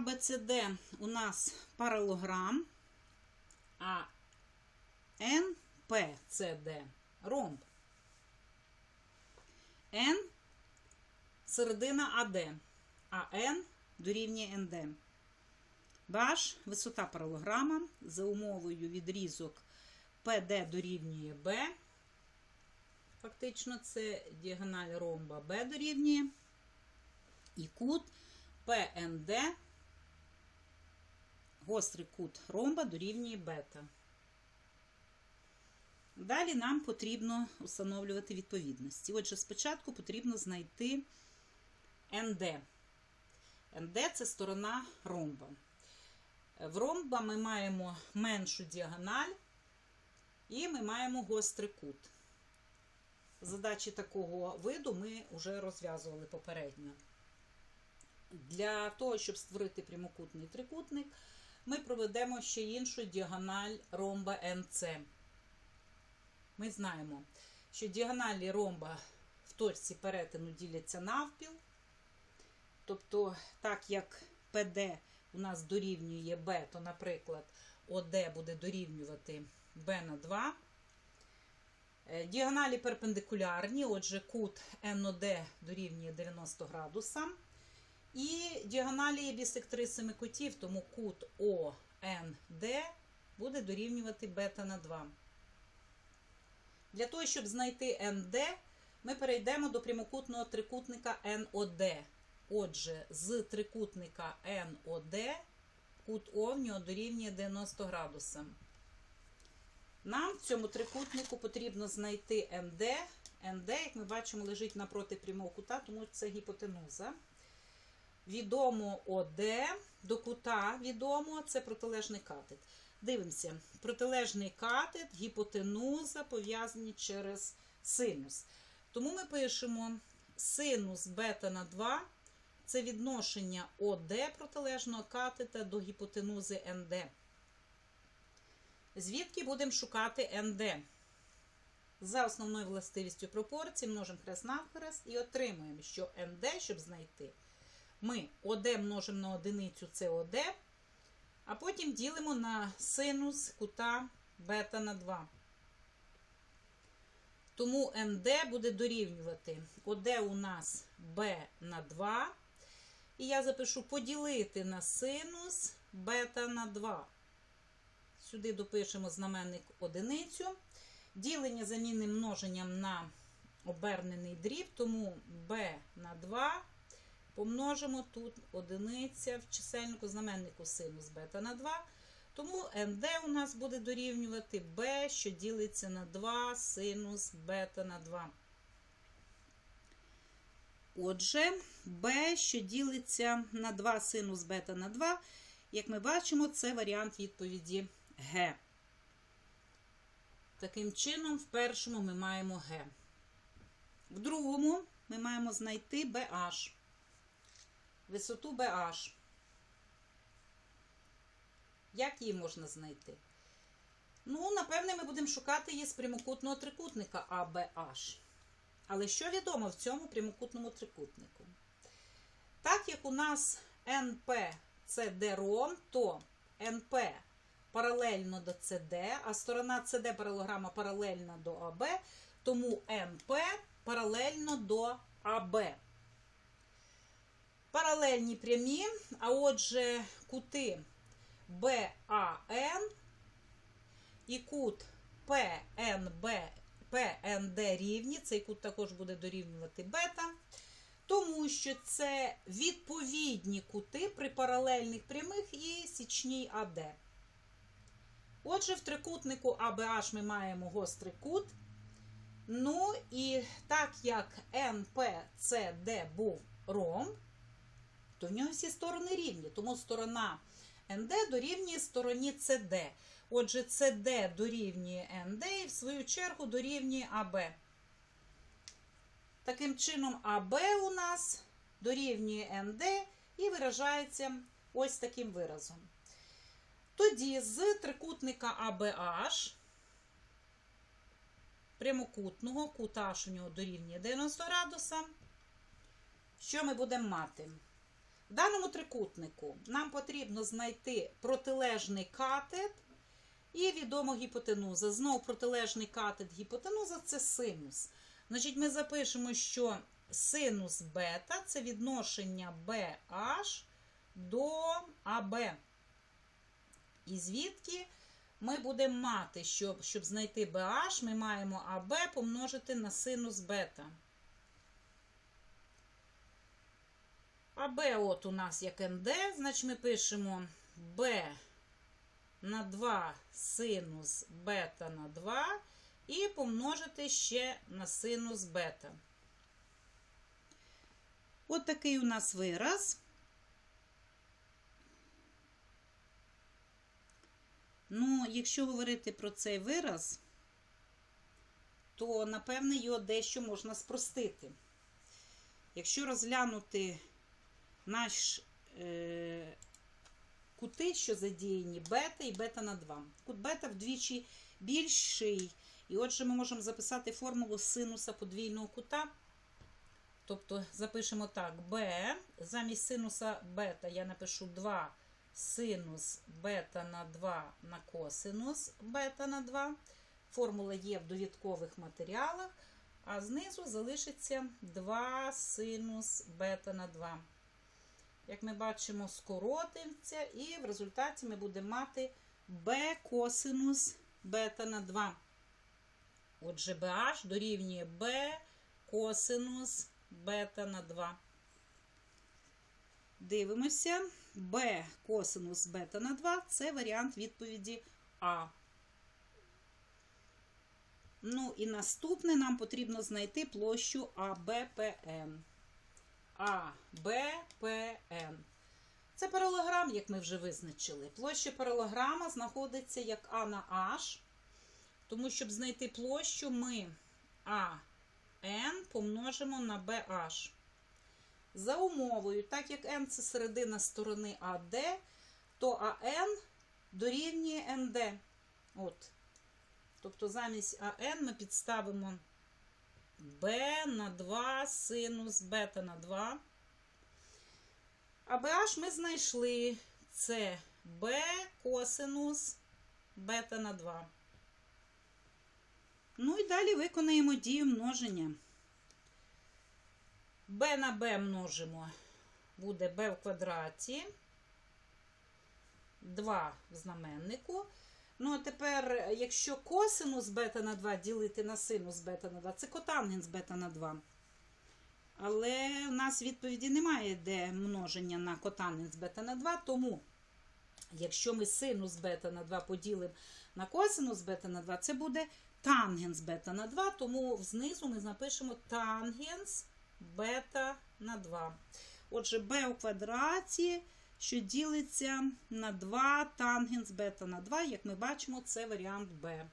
ABCD у нас паралограм, а NPCD ромб. N середина АД, а N дорівнює НД. Баш висота паралограма за умовою відрізок PD дорівнює B. Фактично це діагональ ромба B дорівнює. І кут PND, гострий кут ромба дорівнює бета. Далі нам потрібно встановлювати відповідності. Отже, спочатку потрібно знайти ND. ND – це сторона ромба. В ромба ми маємо меншу діагональ і ми маємо гострий кут. Задачі такого виду ми вже розв'язували попередньо. Для того, щоб створити прямокутний трикутник, ми проведемо ще іншу діагональ ромба NC. Ми знаємо, що діагоналі ромба в точці перетину діляться навпіл. Тобто, так як PD у нас дорівнює B, то, наприклад, OD буде дорівнювати B на 2. Е, Діагоналі перпендикулярні, отже, кут NOD дорівнює 90 градусам. І діагоналі є бісектрисами кутів, тому кут ОНД буде дорівнювати бета на 2. Для того, щоб знайти НД, ми перейдемо до прямокутного трикутника НОД. Отже, з трикутника НОД кут О в нього дорівнює 90 градусам. Нам в цьому трикутнику потрібно знайти НД. НД, як ми бачимо, лежить напроти прямого кута, тому це гіпотенуза. Відомо ОД, до кута відомо, це протилежний катет. Дивимося, протилежний катет, гіпотенуза пов'язані через синус. Тому ми пишемо синус бета на 2 це відношення ОД протилежного катета до гіпотенузи НД. Звідки будемо шукати НД? За основною властивістю пропорції множимо хрест навхрест і отримуємо, що НД, щоб знайти, ми ОД множимо на одиницю це ОД, а потім ділимо на синус кута бета на 2. Тому НД буде дорівнювати ОД у нас Б на 2. І я запишу поділити на синус бета на 2. Сюди допишемо знаменник одиницю. Ділення замінним множенням на обернений дріб, тому b на 2 помножимо тут одиниця в чисельнику знаменнику синус бета на 2. Тому nd у нас буде дорівнювати b, що ділиться на 2 синус бета на 2. Отже, b, що ділиться на 2 синус бета на 2, як ми бачимо, це варіант відповіді Г. Таким чином, в першому ми маємо Г. В другому ми маємо знайти BH. Висоту BH. Як її можна знайти? Ну, напевне, ми будемо шукати її з прямокутного трикутника ABH. Але що відомо в цьому прямокутному трикутнику? Так як у нас NP це дром, то NP паралельно до CD, а сторона CD паралограма паралельна до АБ, тому НП паралельно до АБ. Паралельні прямі, а отже, кути БАН і кут ПНБ, ПНД рівні, цей кут також буде дорівнювати бета, тому що це відповідні кути при паралельних прямих і січній АД. Отже, в трикутнику ABH ми маємо гострий кут. Ну, і так як NPCD був ромб, то в нього всі сторони рівні. Тому сторона ND дорівнює стороні CD. Отже, CD дорівнює ND і в свою чергу дорівнює AB. Таким чином, AB у нас дорівнює ND і виражається ось таким виразом. Тоді з трикутника ABH, прямокутного, кут у нього дорівнює 90 градуса. Що ми будемо мати? В даному трикутнику нам потрібно знайти протилежний катет і відому гіпотенуза. Знову протилежний катет гіпотенуза це синус. Значить, ми запишемо, що синус бета це відношення BH до АБ. І звідки ми будемо мати, щоб, щоб знайти BH, ми маємо АБ помножити на синус бета. АБ от у нас як НД, значить ми пишемо B на 2 синус бета на 2 і помножити ще на синус бета. От такий у нас вираз. Ну, якщо говорити про цей вираз, то, напевне, його дещо можна спростити. Якщо розглянути наш е, кути, що задіяні бета і бета на 2. Кут бета вдвічі більший. І отже, ми можемо записати формулу синуса подвійного кута. Тобто запишемо так: b замість синуса бета я напишу 2 синус бета на 2 на косинус бета на 2. Формула є в довідкових матеріалах, а знизу залишиться 2 синус бета на 2. Як ми бачимо, скоротиться, і в результаті ми будемо мати b косинус бета на 2. Отже, BH дорівнює b косинус бета на 2. Дивимося. b косинус бета на 2 це варіант відповіді А. Ну і наступне нам потрібно знайти площу АБПН. АБПН. Це паралограм, як ми вже визначили. Площа паралограма знаходиться як А на H. Тому, щоб знайти площу, ми АН помножимо на BH. За умовою, так як n це середина сторони АД, то АН дорівнює НД. От. Тобто замість АН ми підставимо b на 2 синус бета на 2. А BH ми знайшли це b косинус бета на 2. Ну і далі виконаємо дію множення. b на b множимо, буде b в квадраті. 2 в знаменнику. Ну, а тепер, якщо косинус бета на 2 ділити на синус бета на 2, це котангенс бета на 2. Але в нас відповіді немає, де множення на котангенс бета на 2, тому, якщо ми синус бета на 2 поділимо на косинус бета на 2, це буде тангенс бета на 2, тому знизу ми напишемо тангенс бета на 2. Отже, b у квадраті, що ділиться на 2 тангенс бета на 2, як ми бачимо, це варіант b.